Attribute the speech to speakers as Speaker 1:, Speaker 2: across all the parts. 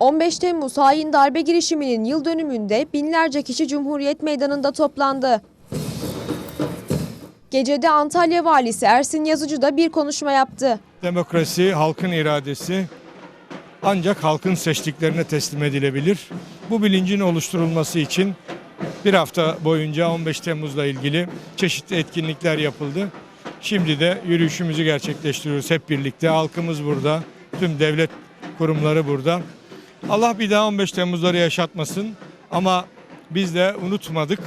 Speaker 1: 15 Temmuz hain darbe girişiminin yıl dönümünde binlerce kişi Cumhuriyet Meydanı'nda toplandı. Gecede Antalya Valisi Ersin Yazıcı da bir konuşma yaptı.
Speaker 2: Demokrasi halkın iradesi ancak halkın seçtiklerine teslim edilebilir. Bu bilincin oluşturulması için bir hafta boyunca 15 Temmuz'la ilgili çeşitli etkinlikler yapıldı. Şimdi de yürüyüşümüzü gerçekleştiriyoruz hep birlikte. Halkımız burada, tüm devlet kurumları burada. Allah bir daha 15 Temmuz'ları yaşatmasın ama biz de unutmadık,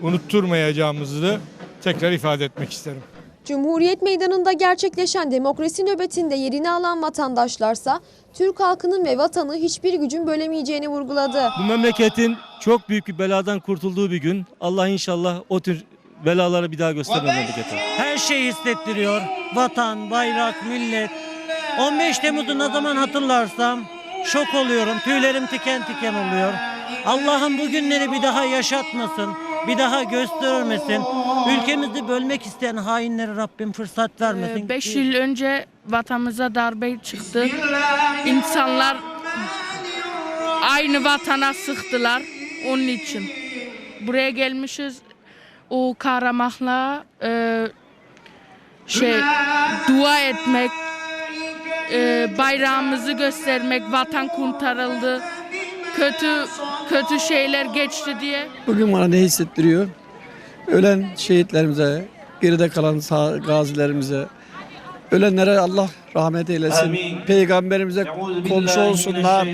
Speaker 2: unutturmayacağımızı tekrar ifade etmek isterim.
Speaker 1: Cumhuriyet Meydanı'nda gerçekleşen demokrasi nöbetinde yerini alan vatandaşlarsa Türk halkının ve vatanı hiçbir gücün bölemeyeceğini vurguladı.
Speaker 3: Bu memleketin çok büyük bir beladan kurtulduğu bir gün. Allah inşallah o tür belaları bir daha göstermez memlekete.
Speaker 4: Her şey hissettiriyor. Vatan, bayrak, millet. 15 Temmuz'u ne zaman hatırlarsam şok oluyorum. Tüylerim tiken tiken oluyor. Allah'ım bu günleri bir daha yaşatmasın. Bir daha göstermesin. Ülkemizi bölmek isteyen hainlere Rabbim fırsat vermesin.
Speaker 5: 5 yıl önce vatanımıza darbe çıktı. İnsanlar aynı vatana sıktılar onun için. Buraya gelmişiz o kahramanlığa e, şey dua etmek, e, bayrağımızı göstermek, vatan kurtarıldı. Kötü kötü şeyler geçti diye.
Speaker 6: Bugün bana ne hissettiriyor? Ölen şehitlerimize, geride kalan sağ, gazilerimize, ölenlere Allah rahmet eylesin. Peygamberimize komşu olsunlar.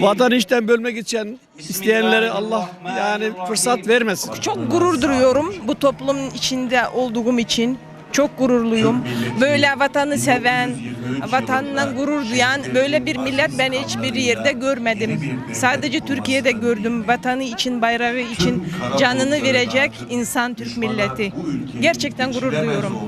Speaker 6: Vatan işten bölmek için isteyenlere Allah yani fırsat vermesin.
Speaker 7: Çok gurur duyuyorum bu toplumun içinde olduğum için. Çok gururluyum. Böyle vatanı seven, vatanından gurur duyan böyle bir millet ben hiçbir yerde görmedim. Sadece Türkiye'de gördüm. Vatanı için, bayrağı için canını verecek insan Türk milleti. Gerçekten gurur duyuyorum.